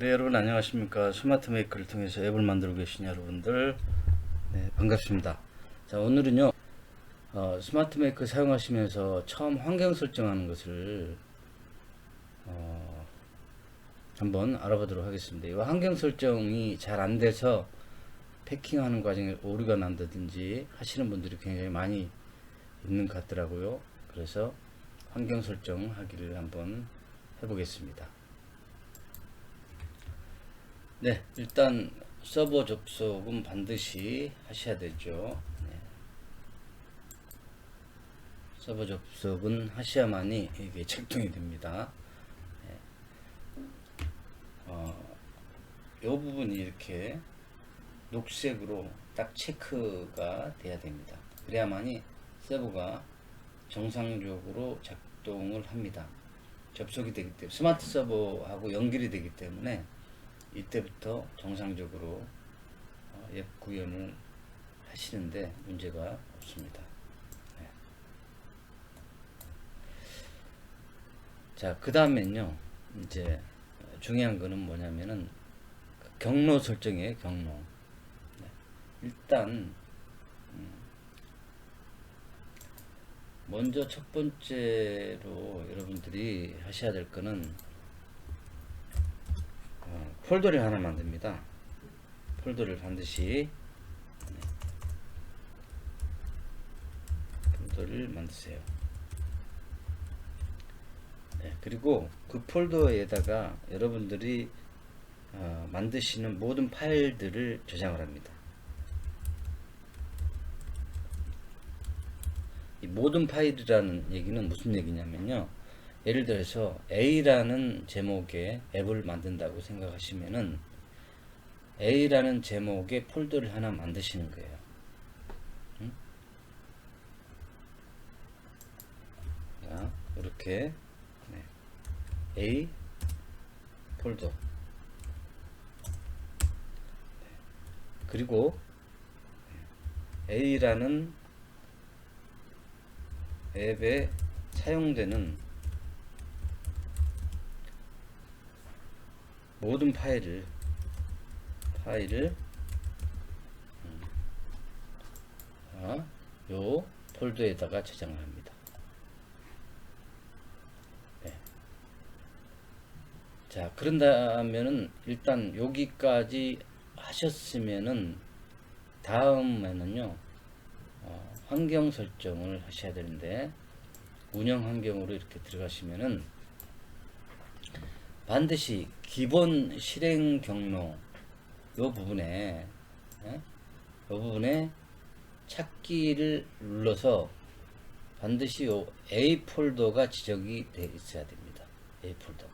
네 여러분 안녕하십니까? 스마트 메이커를 통해서 앱을 만들고 계신 여러분들. 네, 반갑습니다. 자 오늘은요 어, 스마트 메이커 사용하시면서 처음 환경 설정하는 것을 어, 한번 알아보도록 하겠습니다. 이 환경 설정이 잘 안 돼서 패킹하는 과정에 오류가 난다든지 하시는 분들이 굉장히 많이 있는 것 같더라고요. 그래서 환경 설정 하기를 한번 해보겠습니다 네, 일단 서버 접속은 반드시 하셔야 되죠. 네. 서버 접속은 하셔야만이 이게 작동이 됩니다. 네. 어, 이 부분이 이렇게 녹색으로 딱 체크가 돼야 됩니다. 그래야만이 서버가 정상적으로 작동을 합니다. 접속이 되기 때문에 스마트 서버하고 연결이 되기 때문에 이때부터 정상적으로 어, 앱 구현을 하시는데 문제가 없습니다. 네. 자, 그 다음엔요, 이제 중요한 거는 뭐냐면은 경로 설정이에요, 경로. 네. 일단, 음, 먼저 첫 번째로 여러분들이 하셔야 될 거는 어, 폴더를 하나 만듭니다. 폴더를 반드시 네. 폴더를 만드세요. 네, 그리고 그 폴더에다가 여러분들이 어, 만드시는 모든 파일들을 저장을 합니다. 이 모든 파일이라는 얘기는 무슨 얘기냐면요. 예를 들어서 A라는 제목의 앱을 만든다고 생각하시면은 A라는 제목의 폴더를 하나 만드시는 거예요. 응? 자, 이렇게 네. A 폴더 네. 그리고 A라는 앱에 사용되는 모든 파일을 파일을 음, 자, 요 폴더에다가 저장을 합니다. 네. 자, 그런다면은 일단 여기까지 하셨으면은 다음에는요 어, 환경 설정을 하셔야 되는데 운영 환경으로 이렇게 들어가시면은 반드시 기본 실행 경로 요 부분에 예? 요 부분에 찾기를 눌러서 반드시 요 A 폴더가 지정이 되어 있어야 됩니다. A 폴더가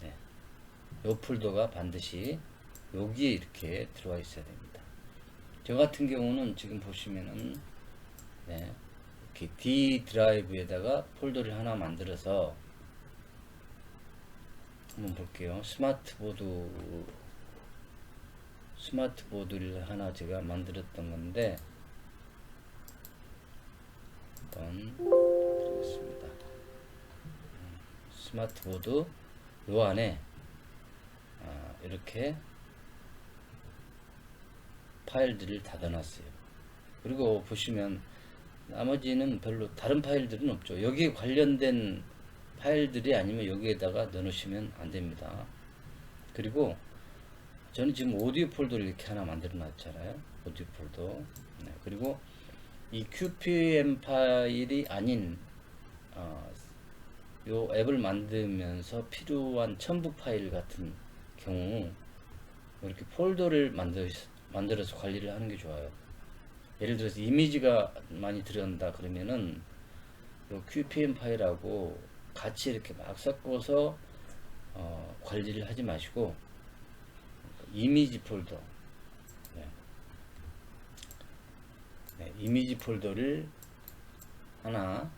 네. 요 폴더가 반드시 여기에 이렇게 들어와 있어야 됩니다. 저 같은 경우는 지금 보시면은 네. 이렇게 D 드라이브에다가 폴더를 하나 만들어서 한번 볼게요. 스마트보드 스마트보드를 하나 제가 만들었던 건데 한번 드리겠습니다. 스마트보드 요 안에 아, 이렇게 파일들을 닫아놨어요. 그리고 보시면 나머지는 별로 다른 파일들은 없죠. 여기에 관련된 파일들이 아니면 여기에다가 넣으시면 안 됩니다. 그리고 저는 지금 오디오 폴더를 이렇게 하나 만들어 놨잖아요. 오디오 폴더. 네, 그리고 이 QPM 파일이 아닌 어, 요 앱을 만들면서 필요한 첨부 파일 같은 경우 이렇게 폴더를 만들, 만들어서 관리를 하는 게 좋아요. 예를 들어서 이미지가 많이 들어간다 그러면은 요 QPM 파일하고 같이 이렇게 막 섞어서 어, 관리를 하지 마시고 이미지 폴더 네. 네, 이미지 폴더를 하나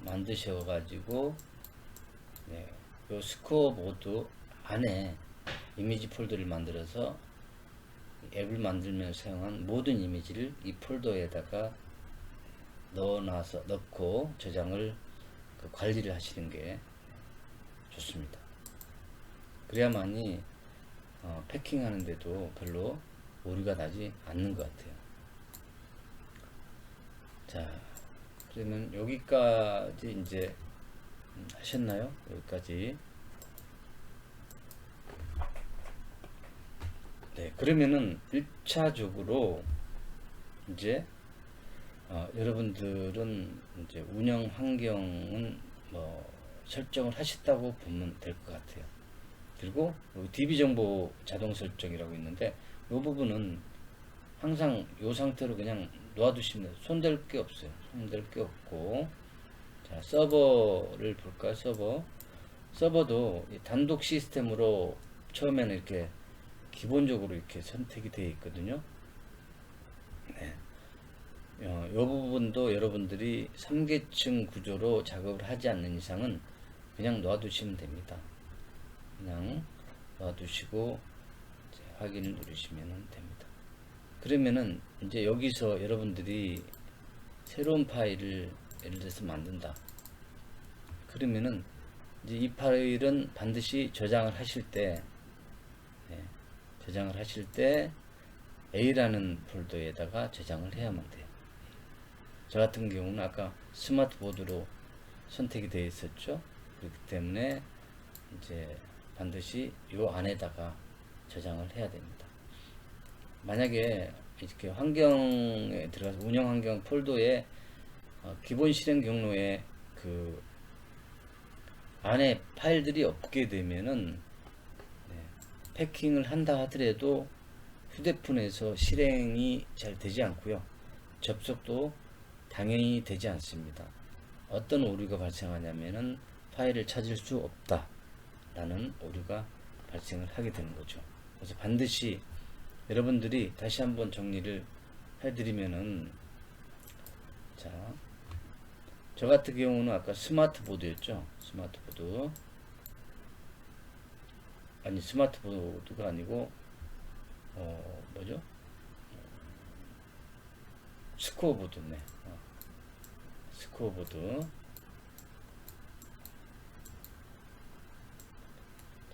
만드셔 가지고 네, 요 스코어 보드 안에 이미지 폴더를 만들어서 앱을 만들면서 사용한 모든 이미지를 이 폴더에다가 넣어놔서 넣고 저장을 그 관리를 하시는 게 좋습니다. 그래야만이 어, 패킹하는데도 별로 오류가 나지 않는 것 같아요. 자, 그러면 여기까지 이제 음, 하셨나요? 여기까지. 네, 그러면은 1차적으로 이제 어, 여러분들은 이제 운영 환경은 뭐 설정을 하셨다고 보면 될 것 같아요. 그리고 DB 정보 자동 설정이라고 있는데 이 부분은 항상 이 상태로 그냥 놓아두시면. 손댈 게 없어요. 손댈 게 없고 자 서버를 볼까요? 서버 서버도 이 단독 시스템으로 처음에는 이렇게 기본적으로 이렇게 선택이 되어 있거든요. 이 부분도 여러분들이 3계층 구조로 작업을 하지 않는 이상은 그냥 놔두시면 됩니다. 그냥 놔두시고 확인을 누르시면 됩니다. 그러면은 이제 여기서 여러분들이 새로운 파일을 예를 들어서 만든다. 그러면은 이제 이 파일은 반드시 저장을 하실 때 네, 저장을 하실 때 A라는 폴더에다가 저장을 해야만 돼요. 저 같은 경우는 아까 스마트보드로 선택이 되어 있었죠. 그렇기 때문에 이제 반드시 이 안에다가 저장을 해야 됩니다. 만약에 이렇게 환경에 들어가서 운영 환경 폴더에 어, 기본 실행 경로에 그 안에 파일들이 없게 되면은 네, 패킹을 한다 하더라도 휴대폰에서 실행이 잘 되지 않고요. 접속도 당연히 되지 않습니다. 어떤 오류가 발생하냐면은 파일을 찾을 수 없다 라는 오류가 발생을 하게 되는 거죠. 그래서 반드시 여러분들이 다시 한번 정리를 해드리면은 자, 저 같은 경우는 아까 스마트 보드였죠. 스마트 보드. 아니, 스마트 보드가 아니고, 어, 뭐죠? 스코어 보드네. 어. 스코어보드.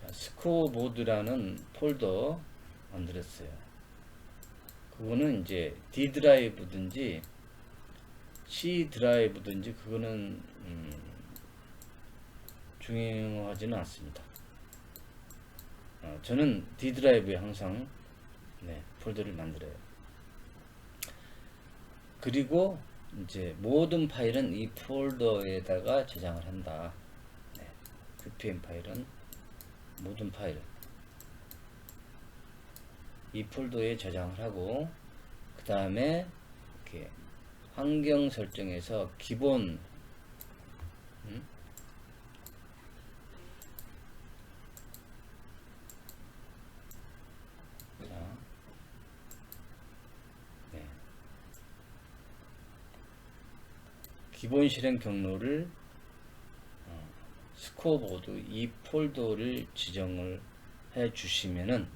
자, 스코어보드라는 폴더 만들었어요. 그거는 이제 D 드라이브든지 C 드라이브든지 그거는 음, 중요하지는 않습니다. 어, 저는 D 드라이브에 항상 네, 폴더를 만들어요. 그리고 이제 모든 파일은 이 폴더에다가 저장을 한다. 네, VPN 파일은 모든 파일 이 폴더에 저장을 하고 그 다음에 이렇게 환경 설정에서 기본 음? 자, 네. 기본 실행 경로를 어, 스코어보드 이 폴더를 지정을 해 주시면은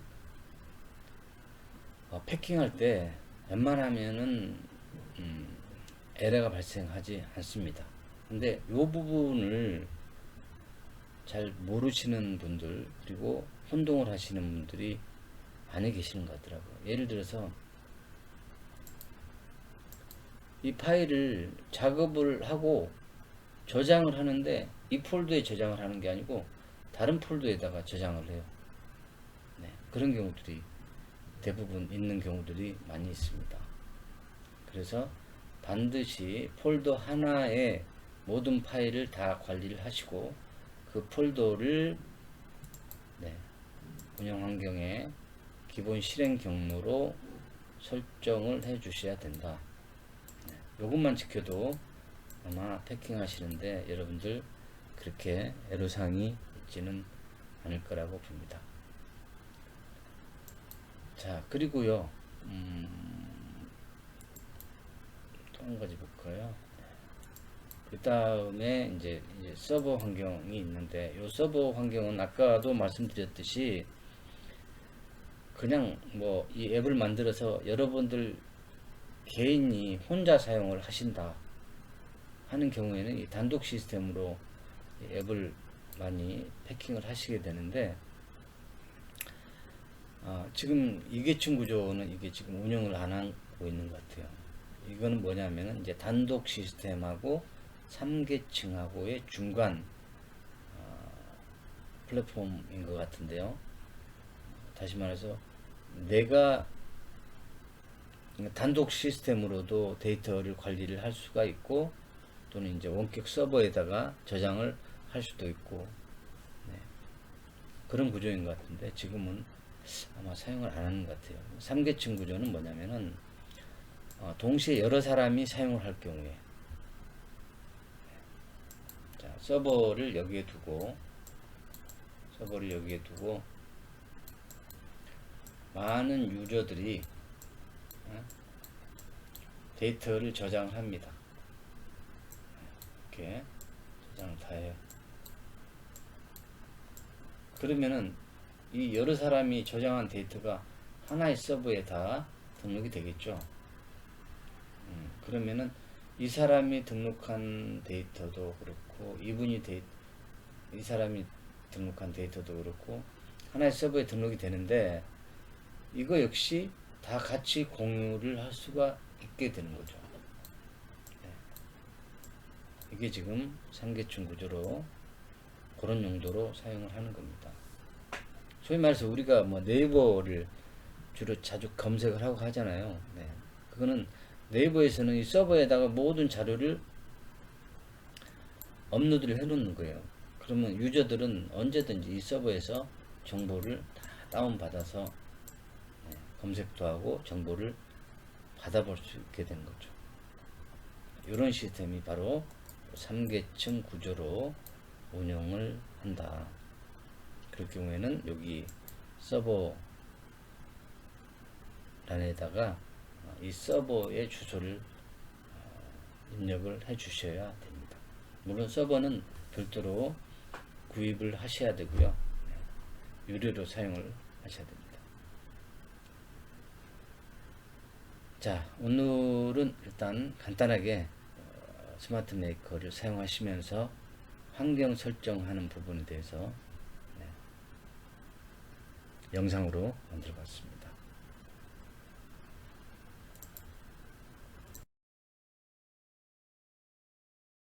어, 패킹할 때 웬만하면은 음, 에러가 발생하지 않습니다. 근데 이 부분을 잘 모르시는 분들 그리고 혼동을 하시는 분들이 많이 계시는 것 같더라고요. 예를 들어서 이 파일을 작업을 하고 저장을 하는데 이 폴더에 저장을 하는 게 아니고 다른 폴더에다가 저장을 해요. 네, 그런 경우들이 대부분 있는 경우들이 많이 있습니다. 그래서 반드시 폴더 하나에 모든 파일을 다 관리를 하시고 그 폴더를 네, 운영 환경에 기본 실행 경로로 설정을 해 주셔야 된다. 네, 이것만 지켜도 아마 패킹 하시는데 여러분들 그렇게 애로사항이 있지는 않을 거라고 봅니다. 자, 그리고요, 음, 또 한 가지 볼까요? 그 다음에 이제, 이제 서버 환경이 있는데, 이 서버 환경은 아까도 말씀드렸듯이, 그냥 뭐 이 앱을 만들어서 여러분들 개인이 혼자 사용을 하신다 하는 경우에는 이 단독 시스템으로 이 앱을 많이 패킹을 하시게 되는데 아, 지금 이계층 구조는 이게 지금 운영을 안 하고 있는 것 같아요. 이거는 뭐냐면은 이제 단독 시스템하고 3계층하고의 중간 어, 플랫폼인 것 같은데요. 다시 말해서 내가 단독 시스템으로도 데이터를 관리를 할 수가 있고 또는 이제 원격 서버에다가 저장을 할 수도 있고 네. 그런 구조인 것 같은데 지금은 아마 사용을 안 하는 것 같아요. 3계층 구조는 뭐냐면은 어, 동시에 여러 사람이 사용을 할 경우에 네. 자 서버를 여기에 두고 서버를 여기에 두고 많은 유저들이 어? 데이터를 저장합니다. 이렇게 저장을 다 해요. 그러면은 이 여러 사람이 저장한 데이터가 하나의 서버에 다 등록이 되겠죠. 음, 그러면은 이 사람이 등록한 데이터도 그렇고 이분이 데이, 이 사람이 등록한 데이터도 그렇고 하나의 서버에 등록이 되는데 이거 역시 다 같이 공유를 할 수가 있게 되는 거죠. 네. 이게 지금 상계층 구조로 그런 용도로 사용을 하는 겁니다. 소위 말해서 우리가 뭐 네이버를 주로 자주 검색을 하고 하잖아요. 네. 그거는 네이버에서는 이 서버에다가 모든 자료를 업로드를 해 놓는 거예요. 그러면 유저들은 언제든지 이 서버에서 정보를 다 다운받아서 네, 검색도 하고 정보를 받아볼 수 있게 되는 거죠. 이런 시스템이 바로 3계층 구조로 운영을 한다. 그럴 경우에는 여기 서버 란에다가 이 서버의 주소를 어, 입력을 해 주셔야 됩니다. 물론 서버는 별도로 구입을 하셔야 되고요. 네, 유료로 사용을 하셔야 됩니다. 자, 오늘은 일단 간단하게 어, 스마트 메이커를 사용하시면서 환경 설정하는 부분에 대해서 네, 영상으로 만들어 봤습니다.